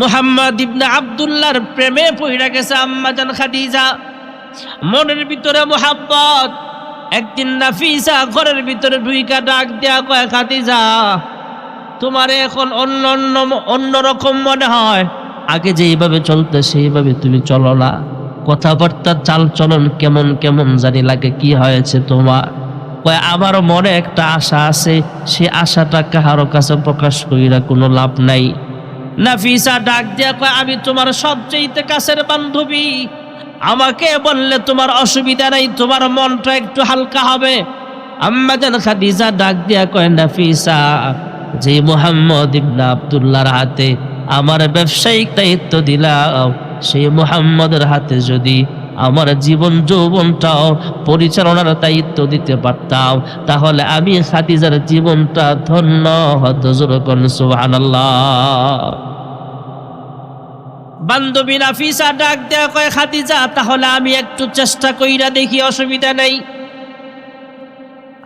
মোহাম্মদ ইবনে আবদুল্লাহর প্রেমে পইরা গেছে আম্মাজান খাদিজা। মনের ভিতরে মোহাব্বত। একদিন নাফিসা ঘরের ভিতরে ঢুইকা ডাক দেয়া কয়, খাদিজা, তোমার এখন অন্য অন্য অন্যরকম মনে হয়। আগে যেইভাবে চলতে সেইভাবে তুমি চলো না। কথাবার্তা চাল চলন কেমন কেমন জানি লাগে, কি হয়েছে তোমার? কয়, আমারও মনে একটা আশা আছে। সে আশাটা কাহারো কাছে প্রকাশ কইরা কোনো লাভ নাই। নাফিসা ডাক দিয়া কয়, আমি তোমার সবচেয়ে কাছের বান্ধবী। আমাকে বললে তোমার অসুবিধা নাই, তোমার মনটা একটু হালকা হবে। আম্মা জান খাদিজা ডাক দিয়া কয়, নাফিসা, যে মোহাম্মদ ইবনা আব্দুল্লাহর হাতে আমার ব্যবসায়িক দায়িত্ব দিলাম সেই মোহাম্মদের হাতে যদি আমার জীবন যৌবনটাও পরিচালনার দায়িত্ব দিতে পারতাম, তাহলে আমি খাদিজার জীবনটা ধন্য হতো। জোরকন সুবহানাল্লাহ। বান্ধবী নাফিসা ডাক দেয়া কয়, খাদিজা, তাহলে আমি একটু চেষ্টা কইরা দেখি, অসুবিধা নেই।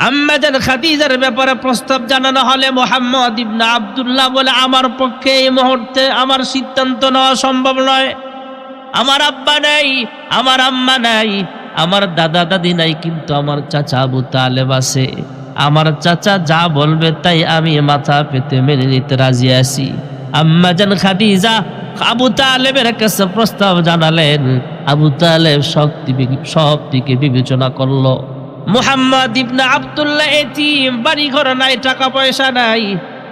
আম্মাজান খাদিজার ব্যাপারে প্রস্তাব জানানো হলে মোহাম্মদ ইবনা আব্দুল্লাহ বলে, আমার পক্ষে এই মুহূর্তে আমার সিদ্ধান্ত নেওয়া সম্ভব নয়। আমার আব্বা নাই, আমার আম্মা নাই, আমার দাদা দাদি নাই, কিন্তু আমার চাচা আবু তালেব আছে। আমার চাচা যা বলবে তাই আমি মাথা পেতে মেনে নিতে রাজি আছি। আম্মাজান খাদিজা, আবু তালেবের কাছে প্রস্তাব জানালেন, আবু তালেব শক্তি সব দিকে বিবেচনা করল। মুহাম্মদ ইবনে আব্দুল্লাহ এতিম বাড়ি ঘর নাই, টাকা পয়সা নাই।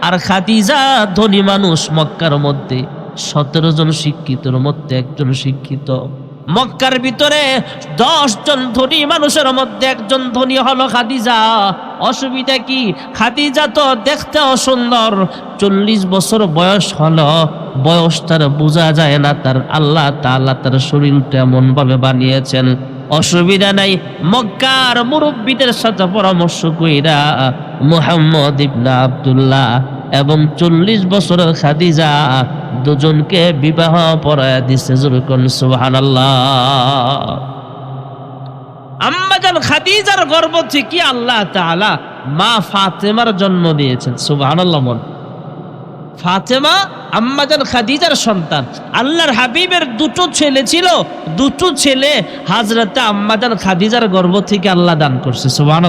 আর খাদিজা ধনী মানুষ মক্কার মধ্যে সতেরো জন শিক্ষিতর মধ্যে একজন শিক্ষিত। মক্কার ভিতরে দশ জন ধনী মানুষের মধ্যে একজন ধনী হলো খাদিজা। অসুবিধা কি? খাদিজা তো দেখতে অসুন্দর চল্লিশ বছর বয়স হলো। বয়স তার বোঝা যায় না, তার আল্লাহ তাআলা তার শরীরটা এমন ভাবে বানিয়েছেন। অসুবিধা নাই। মক্কার মুরব্বীদের সাথে পরামর্শ কইরা মোহাম্মদ ইবনা আব্দুল্লাহ এবং চল্লিশ বছরের খাদিজা দুজনকে বিবাহ পড়ায় দিছে যেরকম সুবহানাল্লাহ। আম্মাজান খাদিজার গর্ব থেকে আল্লাহ তাআলা মা ফাতেমার জন্ম দিয়েছেন, সুবহানাল্লাহ মন ফাতেমা আম্মাজান খাদিজার সন্তান। আল্লাহর হাবিবের দুটো ছেলে ছিল, দুটো ছেলে হাজরতে আম্মাজান খাদিজার গর্ভ থেকে আল্লাহ দান করছে সুবহান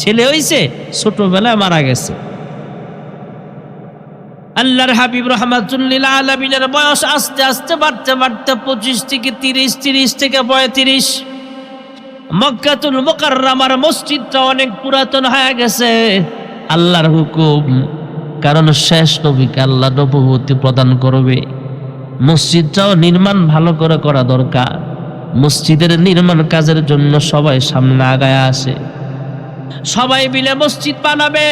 ছেলে হইছে, ছোটবেলায় মারা গেছে। আল্লাহর হাবিব রহমাতুল্লিল আলমিনের বয়স আস্তে আস্তে বাড়তে বাড়তে পঁচিশ থেকে তিরিশ তিরিশ থেকে পঁয়ত্রিশ। মক্কাতুল মোকাররামার মসজিদটা অনেক পুরাতন হয়ে গেছে। আল্লাহর হুকুম, কারণ শেষ নবীকে আল্লাহ নবভূতি প্রদান করবে। মসজিদটাও নির্মাণ ভালো করে করা দরকার। মসজিদের নির্মাণ কাজের জন্য সবাই সামনে আগায় আসে। সবাই মিলে মসজিদ বানাবে।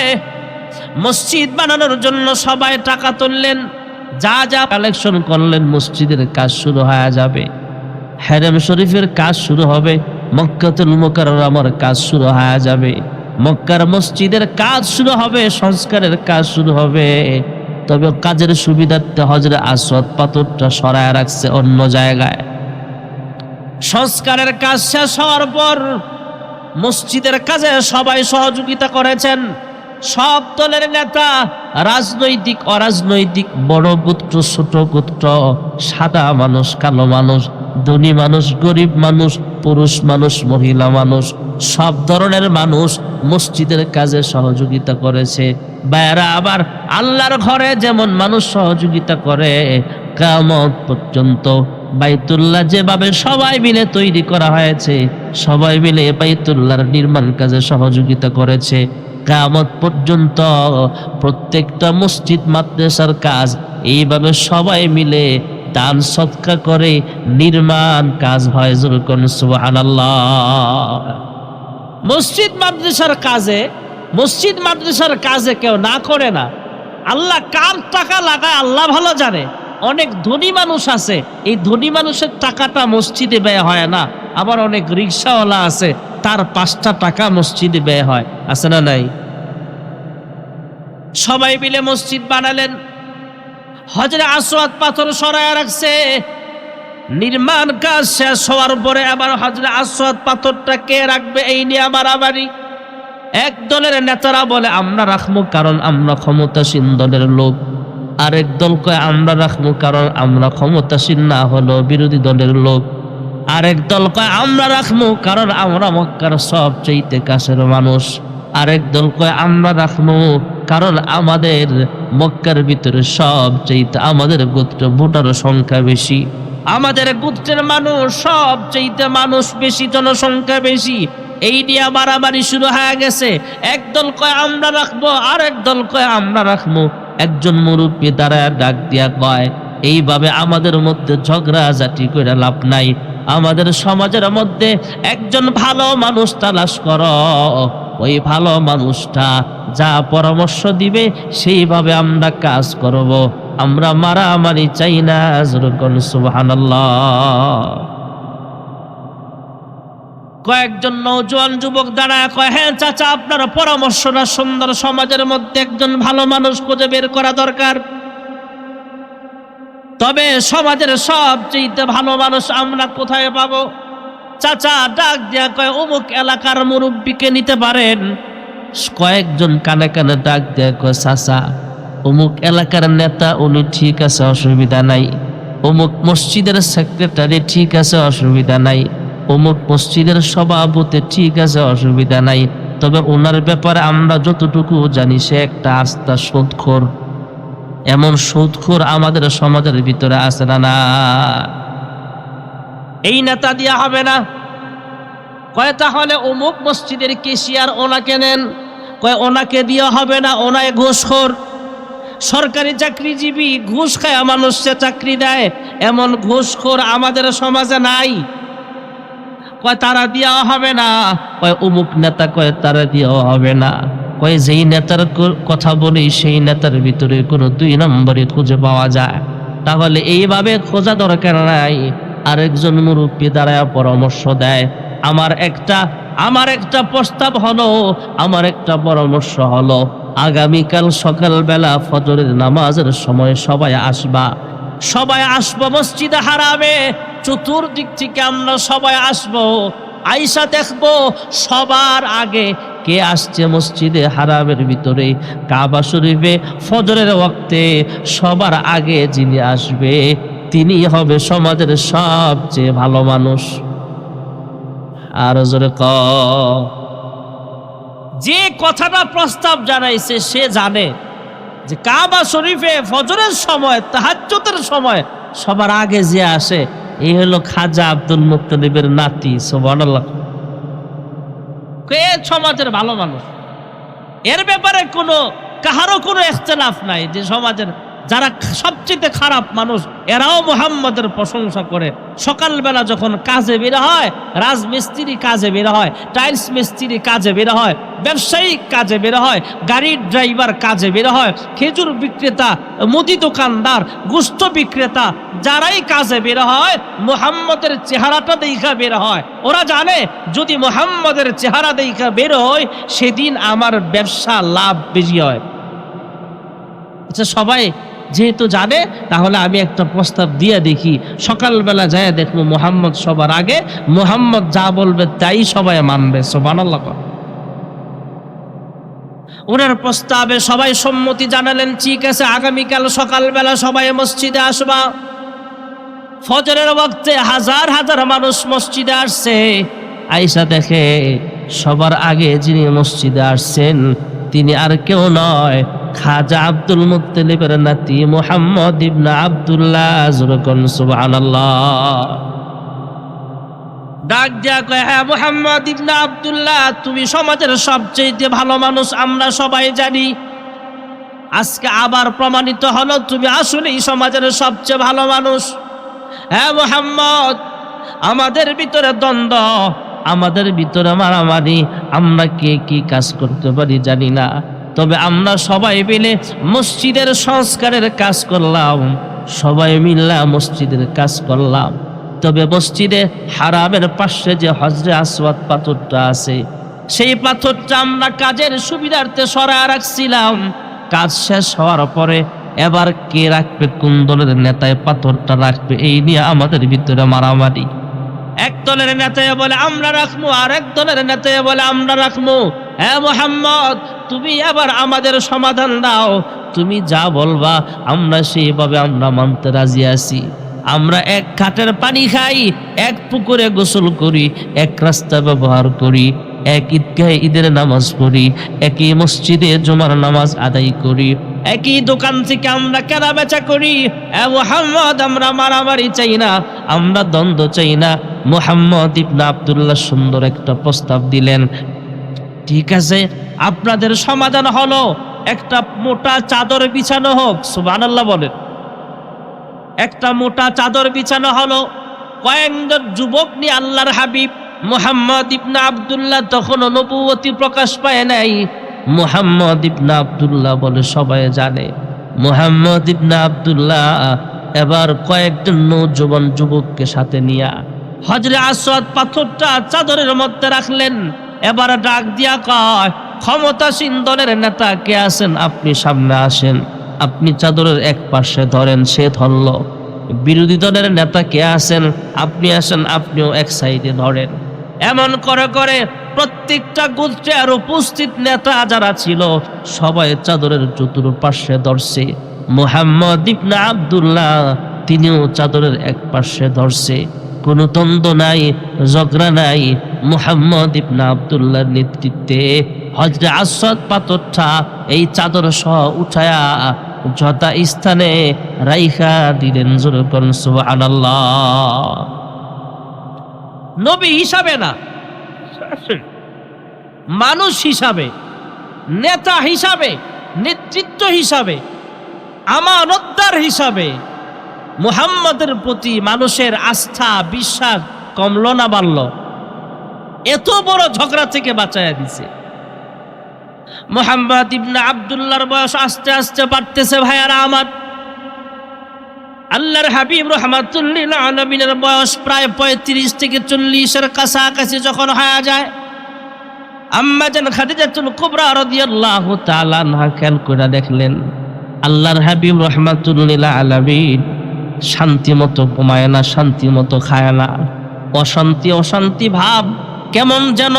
মসজিদ বানানোর জন্য সবাই টাকা তুললেন। যা যা কালেকশন করলেন, মসজিদের কাজ শুরু হয়ে যাবে। হেরেম শরীফের কাজ শুরু হবে মক্কাতুল মোকাররমার কাজ শুরু হয়ে যাবে। মক্কার মসজিদের কাজ শুরু হবে, সংস্কারের কাজ শুরু হবে। তবে কাজের সুবিধার্থে হজরে আসওয়াদ পাথরটা সরায় রাখছে অন্য জায়গায়। সংস্কারের কাজ শেষ হওয়ার পর মসজিদের কাজে সবাই সহযোগিতা করেছেন। সব দলের নেতা রাজনৈতিক, অরাজনৈতিক, বড় পুত্র, ছোট পুত্র, সাদা মানুষ, কালো মানুষ, ধনী মানুষ, গরিব মানুষ, পুরুষ মানুষ, মহিলা মানুষ, সব ধরনের মানুষ মসজিদের কাজে সহযোগিতা করেছে। বাইরা আবার আল্লাহর ঘরে যেমন মানুষ সহযোগিতা করে কামত পর্যন্ত বাইতুল্লাহ যেভাবে সবাই মিলে তৈরি করা হয়েছে, সবাই মিলে বাইতুল্লাহর নির্মাণ কাজে সহযোগিতা করেছে। কামত পর্যন্ত প্রত্যেকটা মসজিদ, মাদ্রাসার কাজ এইভাবে সবাই মিলে দান সৎকা করে নির্মাণ কাজ হয়। সুবহানাল্লাহ। মসজিদ, মাদ্রাসার কাজে, মসজিদ, মাদ্রাসার কাজে কেউ না করে না। আল্লাহ কার টাকা লাগায় আল্লাহ ভালো জানে। অনেক ধনী মানুষ আছে, এই ধনী মানুষের টাকাটা মসজিদে ব্যয় হয় না। আবার অনেক রিক্সাওয়ালা আছে, তার পাঁচটা টাকা মসজিদে ব্যয় হয়। আছে না নাই? সবাই মিলে মসজিদ বানালেন। হজরে আসওয়াদ পাথর সরায় রাখছে। নির্মাণ কাজ শেষ হওয়ার পরে আবার হজরে আসওয়াদ পাথরটা কে রাখবে এই নিয়ে আবার আবারই এক দলের নেতারা বলে, আমরা রাখব কারণ আমরা ক্ষমতাসীন দলের লোক। আরেক দল কয়, আমরা রাখব কারণ আমরা ক্ষমতাসীন না হলো বিরোধী দলের লোক। আরেক দল কয়, আমরা রাখব কারণ আমরা মক্কার সব চাইতে কাছের মানুষ। আরেক দল কয়, আমরা রাখব কারণ আমাদের মক্কার ভিতরে সব চাইতে আমাদের গোত্র ভোটার সংখ্যা বেশি। আমাদের গোত্রের মানুষ সব চাইতে মানুষ বেশি, জনসংখ্যা বেশি। এই নিয়ে মারামারি শুরু হয়ে গেছে। একদল কয়, আমরা রাখব। আর একদল কয়, আমরা রাখব। একজন মুরব্বী দ্বারা ডাক দিয়া কয়, এইভাবে আমাদের মধ্যে ঝগড়া জাতি করে লাভ নাই। আমাদের সমাজের মধ্যে একজন ভালো মানুষ তালাশ কর। ওই ভালো মানুষটা যা পরামর্শ দিবে, সেইভাবে আমরা কাজ করব। আমরা মারামারি চাই না সুবহানাল্লাহ। কয়েকজন নৌজওয়ান যুবক দাঁড়ায় কয় হ্যাঁ চাচা, আপনার পরামর্শটা সুন্দর, সমাজের মধ্যে একজন ভালো মানুষ খুঁজে বের করা দরকার। তবে সমাজের সবচেয়ে ভালো মানুষ আমরা কোথায় পাবো? চাচা ডাক দিয়া কয়, অমুক এলাকার মুরব্বীকে নিতে পারেন? কয়েকজন কানে কানে ডাক দেয়া কয়, চাচা, অমুক এলাকার নেতা, উনি ঠিক আছে, অসুবিধা নাই। অমুক মসজিদের সেক্রেটারি ঠিক আছে, অসুবিধা নাই। অমুক মসজিদের সভাপতি ঠিক আছে, অসুবিধা নাই। তবে ওনার ব্যাপারে আমরা যতটুকু জানি, সে একটা আস্থা সুদখোর এমন সুদখোর আমাদের সমাজের ভিতরে আছে না না? এই নেতা দেওয়া হবে না। কয়, তাহলে অমুক মসজিদের কেশিয়ার ওনাকে নেন। কয়, ওনাকে দেওয়া হবে না, ওনায় ঘুষখোর। সরকারি চাকরিজীবী ঘুষ খায় মানুষকে চাকরি দেয়, এমন ঘুষখোর আমাদের সমাজে নাই। কয়, তারা দেওয়া হবে না। কয়, অমুক নেতা কয়, তারা দেওয়া হবে না। কয়, যেই নেতার কথা বলি, সেই নেতার ভিতরে কোনো দুই নম্বরে খুঁজে পাওয়া যায়। তাহলে এইভাবে খোঁজা দরকার নাই। আরেকজন মুরব্বী দাঁড়ায় পরামর্শ দেয়, আমার একটা আমার একটা প্রস্তাব হলো, আমার একটা পরামর্শ হলো, আগামীকাল সকালবেলা ফজরের নামাজের সময় সবাই আসবা। সবাই আসব মসজিদে হারাবে চতুর্দিক থেকে আমরা সবাই আসব। আইসা দেখব সবার আগে কে আসছে মসজিদে হারামের ভিতরে। কাবা শরীফে ফজরের ওয়াক্তে সবার আগে যিনি আসবে তিনি হবে সমাজের সবচেয়ে ভালো মানুষ। আর জোরে ক। যে কথাটা প্রস্তাব জানাইছে, সে জানে যে কাবা শরীফে ফজরের সময় তাহাজ্জতের সময় সবার আগে যে আসে এই হলো খাজা আব্দুল মুক্তলিবের নাতি কে? সমাজের ভালো মানুষ। এর ব্যাপারে কোনো, কাহারও কোনো এখতলাফ নাই যে সমাজের যারা সবচেয়ে খারাপ মানুষ, এরাও মোহাম্মদের প্রশংসা করে। সকালবেলা যখন কাজে বের হয়, রাজমিস্ত্রি কাজে বের হয়, টাইলস মিস্ত্রি কাজে বের হয়, ব্যবসায়িক কাজে বের হয়, গাড়ির ড্রাইভার কাজে বের হয়, খেজুর বিক্রেতা, মুদি দোকানদার, গুস্ত বিক্রেতা, যারাই কাজে বের হয়, মোহাম্মদের চেহারাটা দেখা বের হয়। ওরা জানে, যদি মোহাম্মদের চেহারা দেখা বের হয়, সেদিন আমার ব্যবসা লাভ বেশি হয়। আচ্ছা সবাই যেহেতু জানে, তাহলে আমি একটা প্রস্তাব দিয়ে দেখি। সকালবেলা যায় দেখব মোহাম্মদ সবার আগে, মোহাম্মদ যা বলবে তাই সবাই মানবে সোবানাল্লাহ ওনার প্রস্তাবে সবাই সম্মতি জানালেন, ঠিক আছে, আগামীকাল সকালবেলা সবাই মসজিদে আসবা। ফজরের বক্তে হাজার হাজার মানুষ মসজিদে আসছে। আইসা দেখে, সবার আগে যিনি মসজিদে আসছেন, তিনি আর কেউ নয় খাজা আব্দুল মুত্তালিবের নাতি মোহাম্মদ ইবনা আব্দুল্লাহ জুরকন সুবহানাল্লাহ। ডাক দিয়া কয় হ্যাঁ মোহাম্মদ ইবনা আব্দুল্লাহ, তুমি সমাজের সবচেয়ে ভালো মানুষ, আমরা সবাই জানি। আজকে আবার প্রমাণিত হলো, তুমি আসলেই সমাজের সবচেয়ে ভালো মানুষ। হ্যাঁ মোহাম্মদ, আমাদের ভিতরে দ্বন্দ্ব, আমাদের ভিতরে মারামারি, আমরা কে কি কাজ করতে পারি জানি না। তবে আমরা সবাই মিলে মসজিদের সংস্কারের কাজ করলাম। সবাই মিল্লা মসজিদের কাজ করলাম। তবে মসজিদে হারামের পাশে যে হজরে আসওয়াদ পাথরটা আছে, সেই পাথরটা আমরা কাজের সুবিধার্থে সরা রাখছিলাম। কাজ শেষ হওয়ার পরে এবার কে রাখবে, কোন দলের নেতায় পাথরটা রাখবে, এই নিয়ে আমাদের ভিতরে মারামারি। এক দলের নেতায় বলে, আমরা রাখব, আর এক দলের নেতায় বলে, আমরা রাখব। হ্যাঁ মোহাম্মদ তুমি আবার আমাদের সমাধান দাও। তুমি যা বলবা, আমরা সেইভাবে আমরা মানতে রাজি আছি। আমরা এক ঘাটের পানি খাই, এক পুকুরে গোসল করি, এক রাস্তা ব্যবহার করি, এক ঈদগাহে ঈদের নামাজ পড়ি, একই মসজিদে জুমার নামাজ আদায় করি। একই দোকান থেকে আমরা কেনা বেচা করি। মোহাম্মদ, আমরা মারামারি চাই না, আমরা দ্বন্দ্ব চাই না। মোহাম্মদ ইবনা আবদুল্লাহ সুন্দর একটা প্রস্তাব দিলেন ঠিক আছে, আপনাদের সমাধান হলো, একটা মোটা চাদর বিছানো হোক, সুবহানাল্লাহ বলেন। একটা মোটা চাদর বিছানো হলো, কয়েকজন যুবক নিয়ে আল্লাহর হাবিব মুহাম্মদ ইবনা আব্দুল্লাহ তখন নবুয়তি প্রকাশ পায় নাই। মোহাম্মদ ইবনা আব্দুল্লাহ বলে সবাই জানে। মোহাম্মদ ইবনা আব্দুল্লাহ এবার কয়েকজন নৌজবান যুবককে সাথে নিয়া হজরে আসওয়াদ পাথরটা চাদরের মধ্যে রাখলেন। এবার ডাক দিয়া কয়, ক্ষমতাসীন দলের নেতা কে আছেন? আপনি সামনে আসেন। আপনি চাদরের এক পাশে ধরেন, সে ধরল। বিরোধী দলের নেতা কে আছেন? আপনি আসেন, আপনিও এক সাইডে ধরেন। এমন করে করে প্রত্যেকটা গোত্রে আর উপস্থিত নেতা যারা ছিল, সবাই চাদরের চতুর পাশে ধরছে। মোহাম্মদ ইবনা আব্দুল্লাহ, তিনিও চাদরের এক পাশে ধরছে। কোনো দ্বন্দ্ব নাই, ঝগড়া নাই। মুহাম্মদ ইবনা আব্দুল্লাহর নেতৃত্বে হজরে আসাদ পাথরটা এই চাদর সহ উঠায়া যথা স্থানে রাইখা দিলেন জোরে করুন সুবহানাল্লাহ। নবী হিসাবে না, মানুষ হিসাবে, নেতা হিসাবে, নেতৃত্ব হিসাবে, আমানতদার হিসাবে মুহাম্মদের প্রতি মানুষের আস্থা, বিশ্বাস কমল না বাড়ল। এত বড় ঝগড়া থেকে বাঁচাইয়া দিছে। মোহাম্মদ ইবনা আবদুল্লাহর বয়স আস্তে আস্তে বাড়তেছে ভাইয়ারা আমার। আল্লাহর হাবিব রহমাতুল্লিল আলমিনের বয়স প্রায় পঁয়ত্রিশ থেকে চল্লিশের কাছাকাছি যখন হয়ে যায়, আম্মা যেন খাদিজাতুল কুবরা রাদিয়াল্লাহু তাআলা আনহা খেয়াল করে দেখলেন, আল্লাহর হাবিব রহমাতুল্লিল আলামিন শান্তি মতো ঘুমায় না, শান্তি মতো খায় না। অশান্তি অশান্তি ভাব কেমন যেন?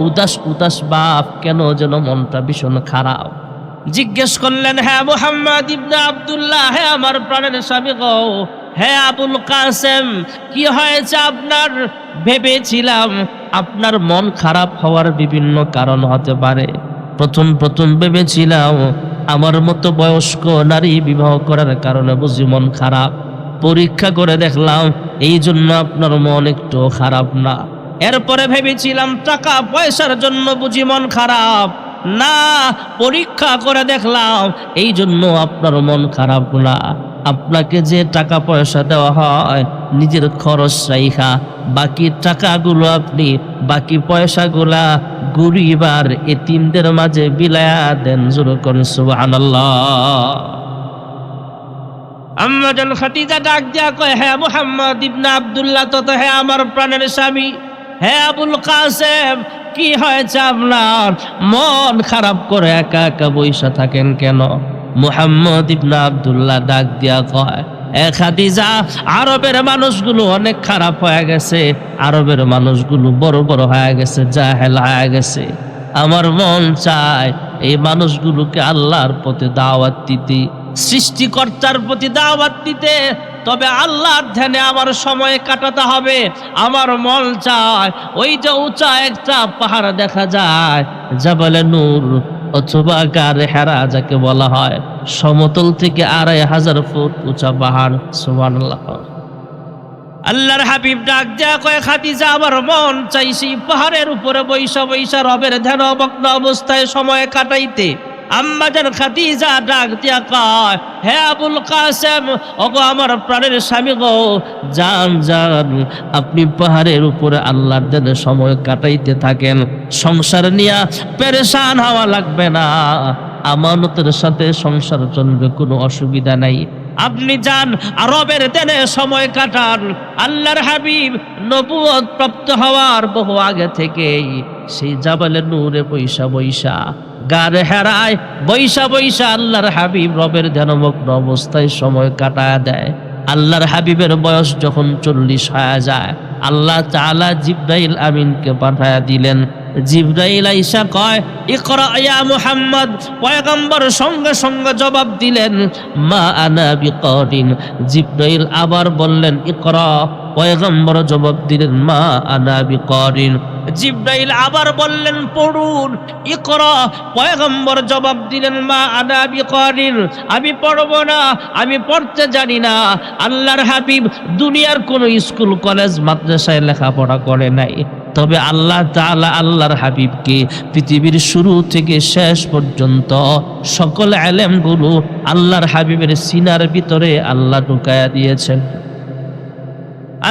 উদাস উদাস ভাব কেন যেন মনটা ভীষণ খারাপ? জিজ্ঞেস করলেন হ্যাঁ মোহাম্মদ ইবনে আব্দুল্লাহ হ্যাঁ আমার প্রাণের স্বামী গো। হ্যাঁ আবুল কাসেম, কি হয়েছে আপনার? ভেবেছিলাম আপনার মন খারাপ হওয়ার বিভিন্ন কারণ হতে পারে। প্রথম প্রথম ভেবেছিলাম আমার মতো বয়স্ক নারী বিবাহ করার কারণে বুঝি মন খারাপ। পরীক্ষা করে দেখলাম এই জন্য আপনার মন একটু খারাপ না। এরপরে ভেবেছিলাম টাকা পয়সার জন্য বুঝি মন খারাপ। না, পরীক্ষা করে দেখলাম এই জন্য আপনার মন খারাপ না। আপনাকে যে টাকা পয়সা দেওয়া হয় নিজের খরচ রাইখা, বাকি টাকাগুলো আপনি, বাকি পয়সাগুলা গরিব আর এতিমদের মাঝে বিলায়া দেন জোর করেন সুবহানাল্লাহ। আম্মা জান খাদিজা ডাক দিয়া কয় হ্যাঁ মুহাম্মদ ইবনে আব্দুল্লাহ, তো তো হ্যাঁ আমার প্রাণের স্বামী। হ্যাঁ আবুল কাসেম, কি হয়েছে আপনার? মন খারাপ করে একা একা বইসা থাকেন কেন? মুহাম্মদ ইবনে আব্দুল্লাহ ডাক দিয়া কয় খাদিজা, আরবের মানুষগুলো অনেক খারাপ হয়ে গেছে। আরবের মানুষগুলো বড় বড় হয়ে গেছে, জাহেল হয়ে গেছে। আমার মন চায় এই মানুষগুলোকে আল্লাহর পথে দাওয়াত দিতে, সৃষ্টিকর্তার প্রতি দাওয়াত দিতে। তবে আল্লাহর ধ্যানে আমার সময় কাটাতে হবে। আমার মন চায় ওই যে উঁচা একটা পাহাড় দেখা যায়, জাবালে নূর। অথবা গার হেরা যাকে বলা হয়, সমতল থেকে আড়াই হাজার ফুট উঁচা পাহাড়, সুবহানাল্লাহ। আল্লাহর হাবিব ডাক দেয়া কয়ে, খাদিজা, আমার মন চাইছি পাহাড়ের উপরে বৈশা বৈশা রবের ধ্যান মগ্ন অবস্থায় সময় কাটাইতে। আম্মা যেন খাদিজা ডাক দিয়া কয়, হে আবুল কাসেম, ওগো আমার প্রাণের স্বামী গো, যান যান, আপনি পাহাড়ের উপরে আল্লাহর দেনে সময় কাটাইতে থাকেন। সংসার নিয়া পেরেশান হওয়া লাগবে না। আমানতের সাথে সংসার চলবে, কোনো অসুবিধা নাই। আপনি যান আরবের দেনে সময় কাটান। আল্লাহর হাবিব নবুয়ত প্রাপ্ত হওয়ার বহু আগে থেকেই সেই জাবালে নূরে বৈশা বৈশা গারে হেরায় বৈশা বৈশা আল্লাহর হাবিব রবের ধ্যানমগ্ন অবস্থায় সময় কাটায় দেয়। আল্লাহর হাবিবের বয়স যখন চল্লিশ হয়ে যায়, আল্লাহ চালা জিব্রাইল আমিনকে পাঠায় দিলেন জিব্রাইল আইসা কয়, ইকরা ইয়া মুহাম্মদ। পয়গম্বর সঙ্গে সঙ্গে জবাব দিলেন, মা আনা বিকরিন। জিব্রাইল আবার বললেন, ইকরা। পয়গম্বর জবাব দিলেন, মা আনা বিকরিন। জিব্রাইল আবার বললেন, পড়ুন। ইকরা। পয়গম্বর জবাব দিলেন, মা আনা বিকরিন। আমি পড়ব না, আমি পড়তে জানি না। আল্লাহর হাবিব দুনিয়ার কোনো স্কুল, কলেজ, মাদ্রাসায় লেখাপড়া করে নাই। তবে আল্লাহ তাআলা আল্লাহর হাবিবকে পৃথিবীর শুরু থেকে শেষ পর্যন্ত সকল আলেমগুলো আল্লাহর হাবিবের সিনার ভিতরে আল্লাহ ঢুকায়া দিয়েছেন।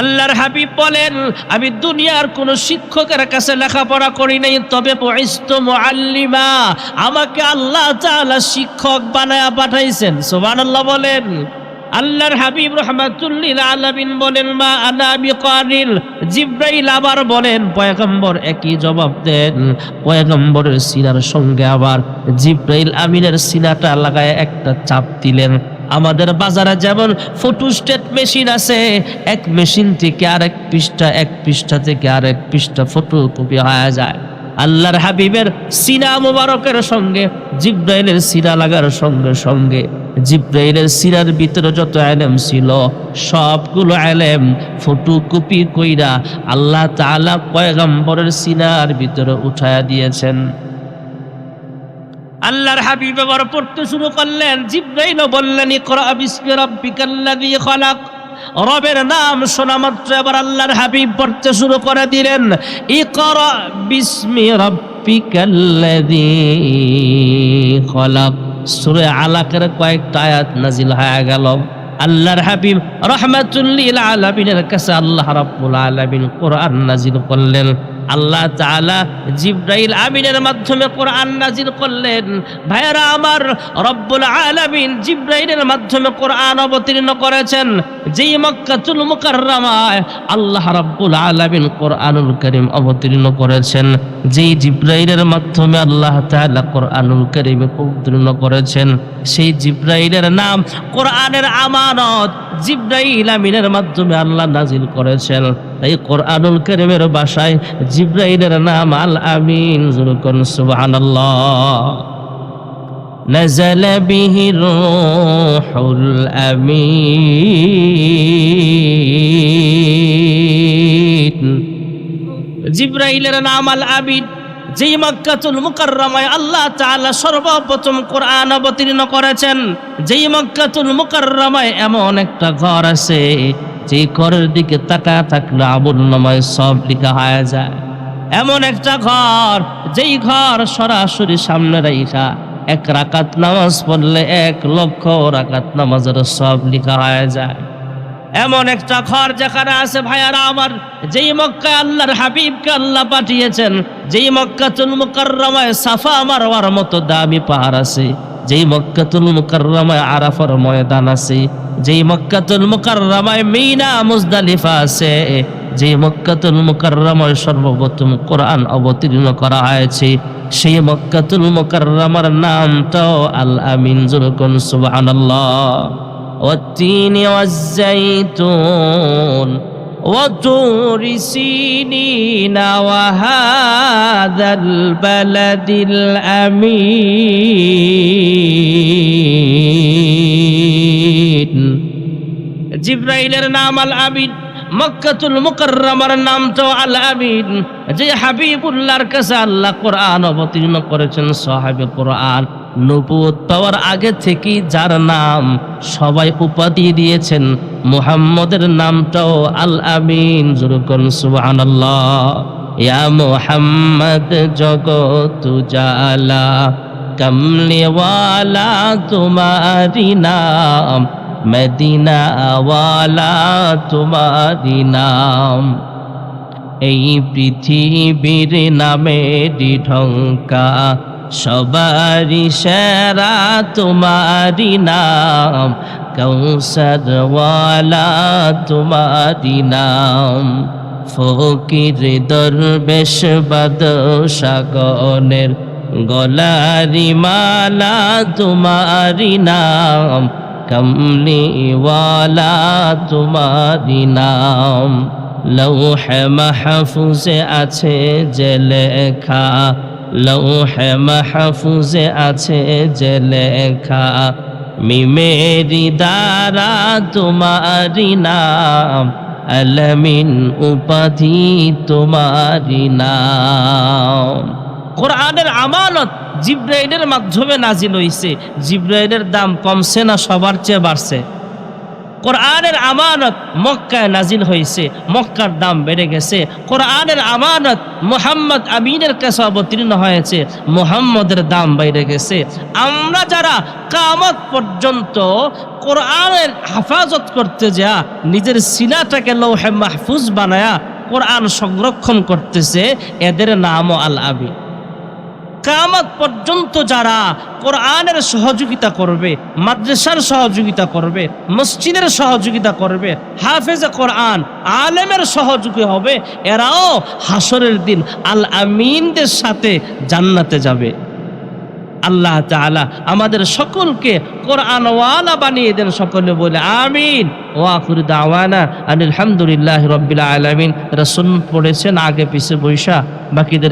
আল্লাহর হাবিব বলেন, আমি দুনিয়ার কোন শিক্ষকের কাছে লেখাপড়া করি নাই, তবে মুআল্লিমা, আমাকে আল্লাহ শিক্ষক বানায়া পাঠাইছেন। সুবহানাল্লাহ বলেন। আল্লাহর হাবিব রহমাতুল্লিল আলামিন বলেন, মা আনা বিকারিল? জিব্রাইল আবার বলেন, পয়গম্বর একই জবাব দেন। পয়গম্বরের সিনার সঙ্গে আবার জিব্রাইল আমিনের সিনাটা লাগায় একটা চাপ দিলেন। আমাদের বাজারে যেমন ফটোস্টেট মেশিন আছে, এক মেশিন থেকে আরেক পৃষ্ঠা, এক পৃষ্ঠা থেকে আরেক পৃষ্ঠা ফটো কপি হয়ে যায়। আল্লাহর হাবিবের সিনা মুবারকের সঙ্গে, জিব্রাইলের সিনা লাগার সঙ্গে সঙ্গে জিব্রাইলের সিনার ভিতরে যত আলেম ছিল, সবগুলো আলেম ফটো কপি কইরা আল্লাহ তাআলা পয়গম্বরের সিনার ভিতরে উঠায়া দিয়েছেন। আল্লাহর হাবিব আবার পড়তে শুরু করলেন, জিব্রাইল বললেন, ইকরা বিসমি রাব্বিকাল্লাযী খালাক। রবের নাম শোনা মাত্র এবার আল্লাহর হাবিব পড়তে শুরু করে দিলেন, ইকরা বিসমি রাব্বিকাল্লাযী খালাক। সূরা আলাকের কয়েকটা আয়াত নাজিল হয়ে গেল। আল্লাহর হাবিব রহমাতুল্লিল আলমিনের কাছে আল্লাহ রাব্বুল আলমিন কোরআন নাজিল করলেন। আল্লাহ তাআলা জিব্রাইল আমিনের মাধ্যমে কোরআন নাজিল করলেন। ভাইরা আমার রব্বুল আলামিন জিব্রাইলের মাধ্যমে কোরআন অবতীর্ণ করেছেন। যেই মক্কাতুল মুকাররমায় আল্লাহ রাব্বুল আলামিন কোরআনুল করিম অবতীর্ণ করেছেন। যেই জিব্রাইলের মাধ্যমে আল্লাহ তাআলা কোরআনুল কারীম অবতীর্ণ করেছেন, সেই জিব্রাইলের নাম কোরআনের আমানত জিব্রাইল আমিনের মাধ্যমে আল্লাহ নাজিল করেছেন। এই কোরআনুল কারীমের ভাষায় জিব্রাইলের নাম আল আমিন জুরুকুন সুবহানাল্লাহ نزل به الروح الأمين জিব্রাইলের নাম আল আবিদ যেই মক্কাতুল মুকাররমায় আল্লাহ তাআলা সর্বপ্রথম কোরআন অবতীর্ণ করেছেন যেই মক্কাতুল মুকাররমায় এমন একটা ঘর আছে যেই ঘরের দিকে তাকা থাকলে আবুল নামায় সব লেখা হয়ে যায়। এমন একটা ঘর, যেই ঘর সরাসরি সামনে রাইখা, এক রাকাত নামাজ পড়লে এক লক্ষ রাকাত নামাজের সব লেখা হয়ে যায়। এমন একটা ঘর যেখানে আছে, ভাইয়ারা, আমার যেই মক্কা আল্লাহর হাবিবকে আল্লাহ পাঠিয়েছেন, যেই মক্কাতুল মুকাররমায় সাফা মারওয়ার মতো দামি পাহাড় আছে। যেই মক্কাতুল মুকাররমায় আরাফার ময়দান আছে যেই মক্কাতুল মুকাররমায় মিনা মুজদালিফা আছে যেই মক্কাতুল মুকাররমায় সর্বপ্রথম কোরআন অবতীর্ণ করা হয়েছে সেই মক্কাতুল মুকাররমার নামটাও আল আমিন জুরকুন সুবহানাল্লাহ والتين والزيتون وطور سينين وهذا البلد الأمين জিব্রাইলের নাম আল আবিদ মক্কাতুল মুকাররমার নামটাও আল আবিদ যে হাবিবুল্লাহর কাছে আল্লাহ কোরআন অবতীর্ণ করেছেন সাহাবে কোরআন নবুয়ত পাওয়ার আগে থেকেই যার নাম সবাই উপাধি দিয়েছেন, মুহাম্মদের নামটাও আল আমিন। জুরুকন সুবহানাল্লাহ। ইয়া মুহাম্মদ জগত জালা কমলিওয়ালা তোমারি নাম, মদিনা ওয়ালা তোমারি নাম। এই পৃথিবীর নামে ঢঙ্কা সবারি সেরা তোমারি নাম কৌসরওয়ালা তোমারি নাম। ফকির দরবেশ বাদশাগণের গলারি মালা তোমারি নাম কমলিওয়ালা তোমারি নাম। লৌহে মাহফুজে আছে যে লেখা লৌহে মাহফুজে আছে যে লেখা। মিমেরি দ্বারা তোমারি নাম, আলমিন উপাধি তোমারি নাম। কোরআনের আমানত জিব্রাইলের মাধ্যমে নাজিল হইছে। জিব্রাইলের দাম কমছে না, সবার চেয়ে বাড়ছে। কোরআনের আমানত মক্কায় নাজিল হয়েছে, মক্কার দাম বেড়ে গেছে। কোরআনের আমানত মোহাম্মদ আমিনের কাছে অবতীর্ণ হয়েছে, মোহাম্মদের দাম বেড়ে গেছে। আমরা যারা কামত পর্যন্ত কোরআনের হেফাজত করতে যা নিজের সিনাটাকে লৌহে মাহফুজ বানায়া কোরআন সংরক্ষণ করতেছে, এদের নামও আল আবি কামত পর্যন্ত যারা কোরআনের সহযোগিতা করবে, মাদ্রাসার সহযোগিতা করবে, মসজিদের সহযোগিতা করবে, হাফেজে কোরআন, আলেমের সহযোগী হবে, এরাও হাসরের দিন আল আমিনদের সাথে জান্নাতে যাবে। আল্লাহ তাআলা আমাদের সকলকে কোরআনওয়ালা বানিয়ে দেন, সকলে বলে আমিন। ওয়াকুর দাওয়ানা আলহামদুলিল্লাহ রব্বিল আলামিন। রাসূল পড়েছেন, আগে পিছে বৈশা বাকিদের